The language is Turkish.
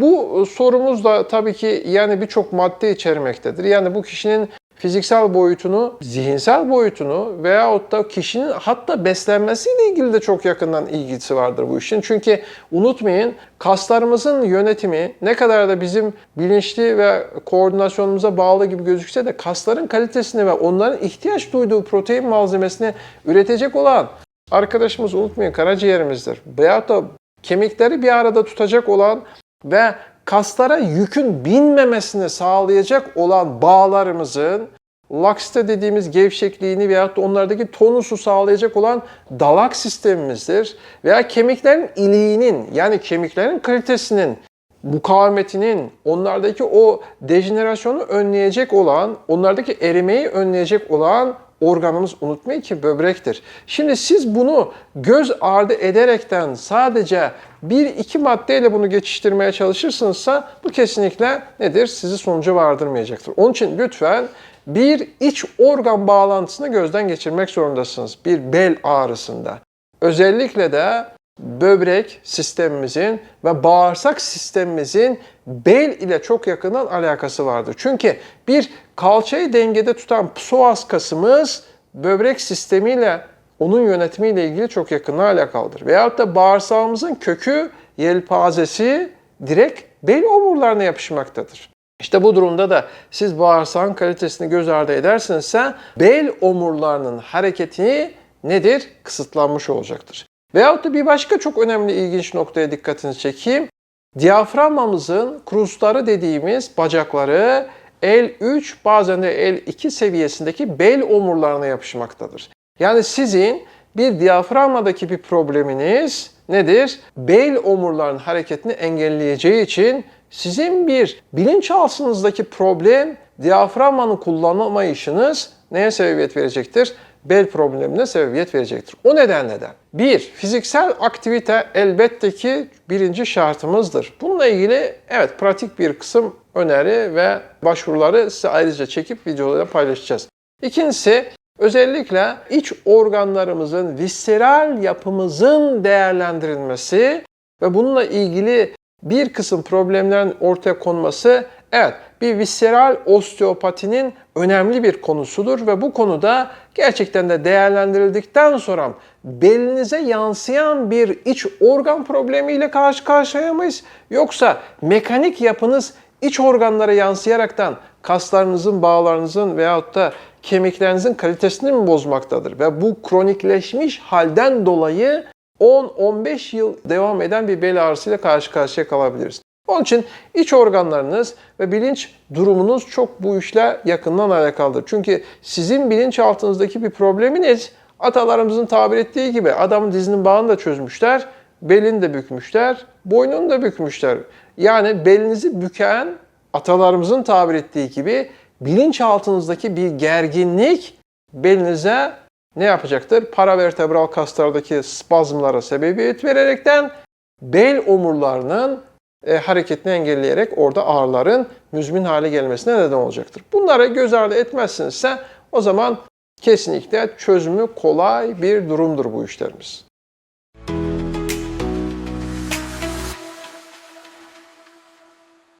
Bu sorumuz da tabii ki yani birçok madde içermektedir. Yani bu kişinin fiziksel boyutunu, zihinsel boyutunu veyahut da kişinin hatta beslenmesiyle ilgili de çok yakından ilgisi vardır bu işin. Çünkü unutmayın kaslarımızın yönetimi ne kadar da bizim bilinçli ve koordinasyonumuza bağlı gibi gözükse de kasların kalitesini ve onların ihtiyaç duyduğu protein malzemesini üretecek olan arkadaşımız unutmayın karaciğerimizdir. Veyahut da kemikleri bir arada tutacak olan ve kaslara yükün binmemesini sağlayacak olan bağlarımızın laksite dediğimiz gevşekliğini veyahut da onlardaki tonusu sağlayacak olan dalak sistemimizdir. Veya kemiklerin iliğinin yani kemiklerin kalitesinin mukavemetinin, onlardaki o dejenerasyonu önleyecek olan, onlardaki erimeyi önleyecek olan organımız unutmayın ki böbrektir. Şimdi siz bunu göz ardı ederekten sadece bir iki maddeyle bunu geçiştirmeye çalışırsınızsa bu kesinlikle nedir? Sizi sonuca vardırmayacaktır. Onun için lütfen bir iç organ bağlantısını gözden geçirmek zorundasınız. Bir bel ağrısında. Özellikle de böbrek sistemimizin ve bağırsak sistemimizin bel ile çok yakından alakası vardır. Çünkü bir kalçayı dengede tutan psoas kasımız böbrek sistemiyle onun yönetimiyle ilgili çok yakından alakalıdır. Veyahut da bağırsağımızın kökü, yelpazesi direkt bel omurlarına yapışmaktadır. İşte bu durumda da siz bağırsağın kalitesini göz ardı edersinizse bel omurlarının hareketi nedir? Kısıtlanmış olacaktır. Veyahut da bir başka çok önemli ilginç noktaya dikkatinizi çekeyim. Diyaframamızın krusları dediğimiz bacakları L3 bazen de L2 seviyesindeki bel omurlarına yapışmaktadır. Yani sizin bir diyaframmadaki bir probleminiz nedir? Bel omurlarının hareketini engelleyeceği için sizin bir bilinçaltınızdaki problem diyaframmanın kullanılmayışınız neye sebebiyet verecektir? Bel problemine sebebiyet verecektir. O nedenle de bir, fiziksel aktivite elbette ki birinci şartımızdır. Bununla ilgili evet pratik bir kısım öneri ve başvuruları size ayrıca çekip videolarda paylaşacağız. İkincisi özellikle iç organlarımızın, visceral yapımızın değerlendirilmesi ve bununla ilgili bir kısım problemlerin ortaya konması evet bir visceral osteopatinin önemli bir konusudur ve bu konuda gerçekten de değerlendirildikten sonra belinize yansıyan bir iç organ problemiyle karşı karşıya mıyız? Yoksa mekanik yapınız iç organlara yansıyaraktan kaslarınızın, bağlarınızın veyahut da kemiklerinizin kalitesini mi bozmaktadır? Ve bu kronikleşmiş halden dolayı 10-15 yıl devam eden bir bel ağrısıyla karşı karşıya kalabiliriz. Onun için iç organlarınız ve bilinç durumunuz çok bu işle yakından alakalıdır. Çünkü sizin bilinçaltınızdaki bir probleminiz atalarımızın tabir ettiği gibi adamın dizinin bağını da çözmüşler, belini de bükmüşler, boynunu da bükmüşler. Yani belinizi büken atalarımızın tabir ettiği gibi bilinçaltınızdaki bir gerginlik belinize ne yapacaktır? Paravertebral kaslardaki spazmlara sebebiyet vererekten bel omurlarının e, hareketini engelleyerek orada ağrıların müzmin hale gelmesine neden olacaktır. Bunları göz ardı etmezsinizse o zaman kesinlikle çözümü kolay bir durumdur bu işlerimiz.